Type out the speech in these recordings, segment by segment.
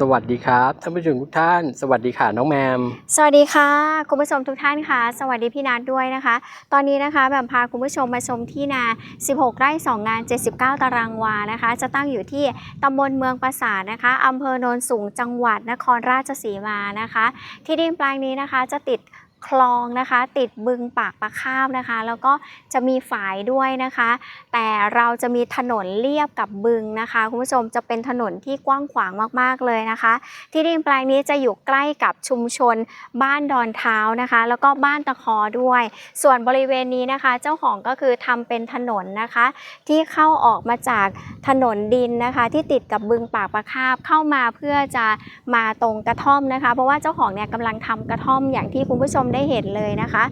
สวัสดีครับท่านผู้ชมทุกท่าน สวัสดีค่ะน้องแมม สวัสดีค่ะคุณผู้ชมทุกท่านค่ะ สวัสดีพี่นัทด้วยนะคะ ตอนนี้นะคะแบบพาคุณผู้ชมมาชมที่นา 16 ไร่ 2 งาน 79 ตารางวานะคะ จะตั้งอยู่ที่ตำบลเมืองปราสาทนะคะอำเภอโนนสูงจังหวัดนครราชสีมานะคะ ที่ดินแปลงนี้นะคะจะติด คลองนะคะ ติดบึงปากปลาคาบนะคะ แล้วก็จะมีฝายด้วยนะคะ แต่เราจะมีถนนเลียบกับบึงนะคะคุณผู้ชมจะเป็นถนนที่กว้างขวางมากๆเลยนะคะ ที่ดินแปลงนี้จะอยู่ใกล้กับชุมชนบ้านดอนเท้านะคะ แล้วก็บ้านตะคอด้วย ส่วนบริเวณนี้นะคะ เจ้าของก็คือทำเป็นถนนนะคะ ที่เข้าออกมาจากถนนดินนะคะ ที่ติดกับบึงปากปลาคาบเข้ามาเพื่อจะมาตรงกระท่อมนะคะ เพราะว่าเจ้าของเนี่ยกำลังทำกระท่อมอย่างที่คุณผู้ชมได้เห็นเลยนะคะ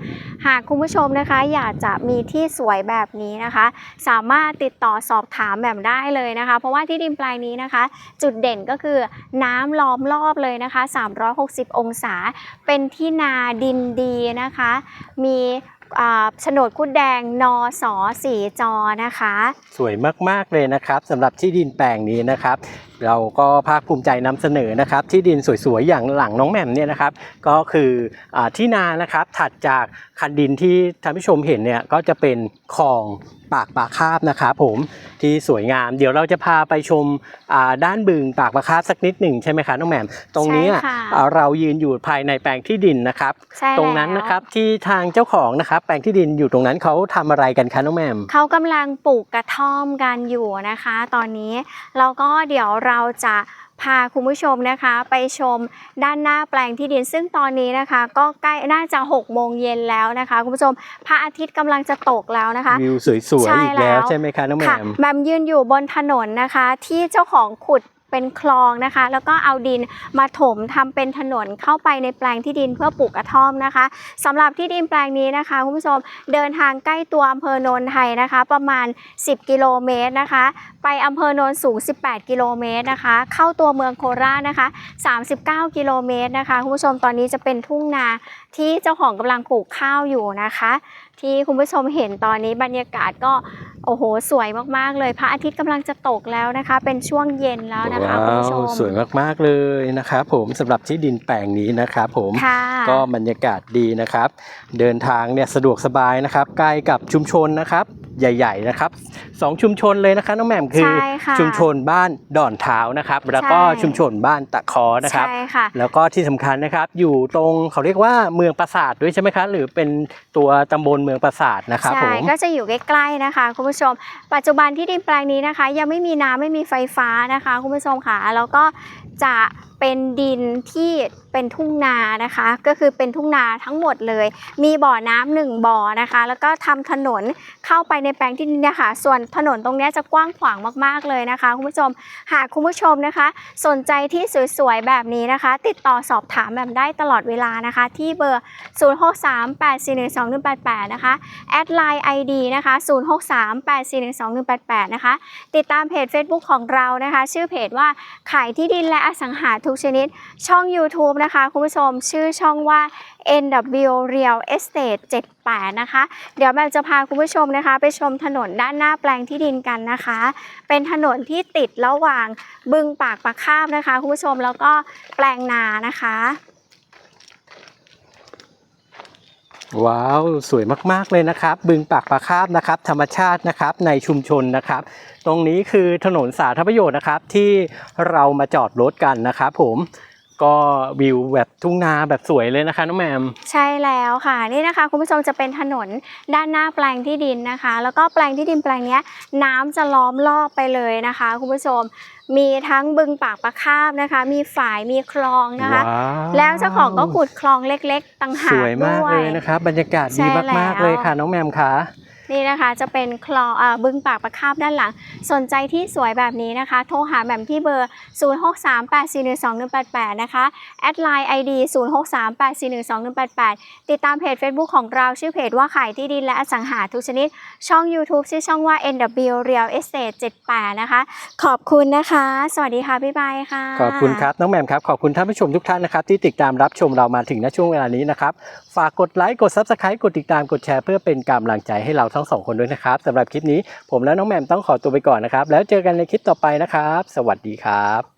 หากคุณผู้ชมนะคะอยากจะมีที่สวยแบบนี้นะคะ สามารถติดต่อสอบถามแบบได้เลยนะคะ เพราะว่าที่ดินแปลงนี้นะคะ จุดเด่นก็คือน้ำล้อมรอบเลยนะคะ 360 องศา เป็นที่นาดินดีนะคะ มี โฉนดคุดแดงนอสอสีจอนะคะ สวยมากๆเลยนะครับสำหรับที่ดินแปลงนี้นะครับ เราก็ภาคภูมิใจนำเสนอนะครับ ที่ดินสวยๆอย่างหลังน้องแหม่มเนี่ยนะครับ ก็คืออที่นานะครับถัดจากคันดินที่ท่านผู้ชมเห็นเนี่ยก็จะเป็นคลอง ปากปลาคาบนะครับผมที่สวยงาม เดี๋ยวเราจะพาไปชมอ่าด้านบึงปากปลาคาบสักนิดหนึ่งใช่ไหมคะน้องแหม่มตรงนี้ใช่ค่ะอ่าเรายืนอยู่ภายในแปลงที่ดินนะครับใช่ตรงนั้นแล้วนะครับที่ทางเจ้าของนะครับ แปลงที่ดินอยู่ตรงนั้นเขาทำอะไรกันคะน้องแหม่มเขากำลังปลูกกระท่อมกันอยู่นะคะ ตอนนี้แล้วก็เดี๋ยวเราจะ พาคุณผู้ชมนะคะไปชมด้านหน้าแปลงที่ดิน ซึ่งตอนนี้นะคะ ก็ใกล้น่าจะ6โมงเย็นแล้วนะคะคุณผู้ชมพระอาทิตย์กำลังจะตกแล้วนะคะวิวสวยใช่ๆอีกแล้วแล้วใช่ไหมคะน้องแหค่ะม่มแบมยืนอยู่บนถนนนะคะ ที่เจ้าของขุด เป็นคลองนะคะ แล้วก็เอาดินมาถมทำเป็นถนนเข้าไปในแปลงที่ดินเพื่อปลูกกระท่อมนะคะสำหรับที่ดินแปลงนี้นะคะคุณผู้ชมเดินทางใกล้ตัวอำเภอโนนไทยนะคะ ประมาณ 10 กิโลเมตรนะคะ ไปอำเภอโนนสูง 18 กิโลเมตรนะคะ เข้าตัวเมืองโคราชนะคะ 39 กิโลเมตรนะคะคุณผู้ชมตอนนี้จะเป็นทุ่งนาที่เจ้าของกำลังปลูกข้าวอยู่นะคะ ที่คุณผู้ชมเห็นตอนนี้บรรยากาศก็ โอ้โห สวยมาก ๆ เลย พระอาทิตย์กำลังจะตกแล้วนะคะ เป็นช่วงเย็นแล้วนะคะคุณผู้ชว้าวมสวยมาก ๆ เลยนะครับผมสำหรับที่ดินแปลงนี้นะครับผมค่ะก็บรรยากาศดีนะครับ เดินทางเนี่ยสะดวกสบายนะครับใกล้กับชุมชนนะครับ ใหญ่ ๆ นะครับสองชุมชนเลยนะคะน้องแหม่มคือใช่ค่ะชุมชนบ้านดอนเท้านะครับ แล้วก็ใช่ ชุมชนบ้านตะคอนะครับ ใช่ค่ะ แล้วก็ที่สำคัญนะครับอยู่ตรงเขาเรียกว่าเมืองปราสาทด้วยใช่ไหมคะหรือเป็นตัวตำบลเมืองปราสาทนะครับผใช่ ม ก็จะอยู่ใกล้ๆนะคะคุณผู้ชม ปัจจุบันที่ดินแปลงนี้นะคะ ยังไม่มีน้ำไม่มีไฟฟ้านะคะคุณผู้ชมค่ะ แล้วก็จะเป็นดินที่เป็นทุ่งนานะคะ ก็คือเป็นทุ่งนาทั้งหมดเลย มีบ่อน้ำหนึ่งบ่อนะคะ แล้วก็ทำถนนเข้าไปในแปลงที่ดินเนี่ยค่ะส่วนถนนตรงนี้จะกว้างขวางมากๆเลยนะคะคุณผู้ชมหากคุณผู้ชมนะคะ สนใจที่สวยๆแบบนี้นะคะ ติดต่อสอบถามแบบได้ตลอดเวลานะคะ ที่เบอร์ 0638412188 นะคะแอดไลน์ ID นะคะ 0638412188 นะคะ ติดตามเพจ Facebook ของเรานะคะ ชื่อเพจว่าขายที่ดินและอสังหาทุกชนิด ช่อง YouTube นะคะ คุณผู้ชมชื่อช่องว่า NW Real Estate 78 นะคะ เดี๋ยวแบบจะพาคุณผู้ชมนะคะ ไปชมถนนด้านหน้าแปลงที่ดินกันนะคะ เป็นถนนที่ติดระหว่างบึงปากปากคาบนะคะ คุณผู้ชมแล้วก็แปลงนานะคะ ว้าว สวยมากๆเลยนะครับ บึงปากปลาคาบนะครับ ธรรมชาตินะครับในชุมชนนะครับ ตรงนี้คือถนนสาธารณประโยชน์นะครับที่เรามาจอดรถกันนะครับผม ก็วิวแบบทุ่งนาแบบสวยเลยนะคะน้องแหมม ใช่แล้วค่ะนี่นะคะ คุณผู้ชมจะเป็นถนนด้านหน้าแปลงที่ดินนะคะ แล้วก็แปลงที่ดินแปลงเนี้ยน้ำจะล้อมรอบไปเลยนะคะ คุณผู้ชมมีทั้งบึงปากปลาคาบนะคะ มีฝายมีคลองนะคะ ว้าวแล้วเจ้าของก็ขุดคลองเล็กๆต่างหาสกวยมากด้วเลย ยนะครับ บรรยากาศใช่ดีแล้ว มากๆเลยค่ะน้องแหมมคะ นี่นะคะจะเป็นคลองอบึงปากปลาคาบด้านหลัง สนใจที่สวยแบบนี้นะคะ โทรหาแบบที่เบอร์ 0638412188 นะคะแอดไลน์ ID 0638412188 ติดตามเพจ Facebook ของเราชื่อเพจว่าขายที่ดินและอสังหาทุกชนิด ช่อง YouTube ชื่อช่องว่า NW Real Estate 78 นะคะ ขอบคุณนะคะ สวัสดีค่ะบ๊ายบายค่ะ ขอบคุณครับ น้องแหมมครับ ขอบคุณท่านผู้ชมทุกท่านนะครับ ที่ติดตามรับชมเรามาถึงณช่วงเวลานี้นะครับ ฝากกดไลค์กด Subscribe กดติดตามกดแชร์เพื่อเป็นกำลังใจให้เราทั้งสองคนด้วยนะครับสำหรับคลิปนี้ผมและน้องแหม่มต้องขอตัวไปก่อนนะครับ แล้วเจอกันในคลิปต่อไปนะครับ สวัสดีครับ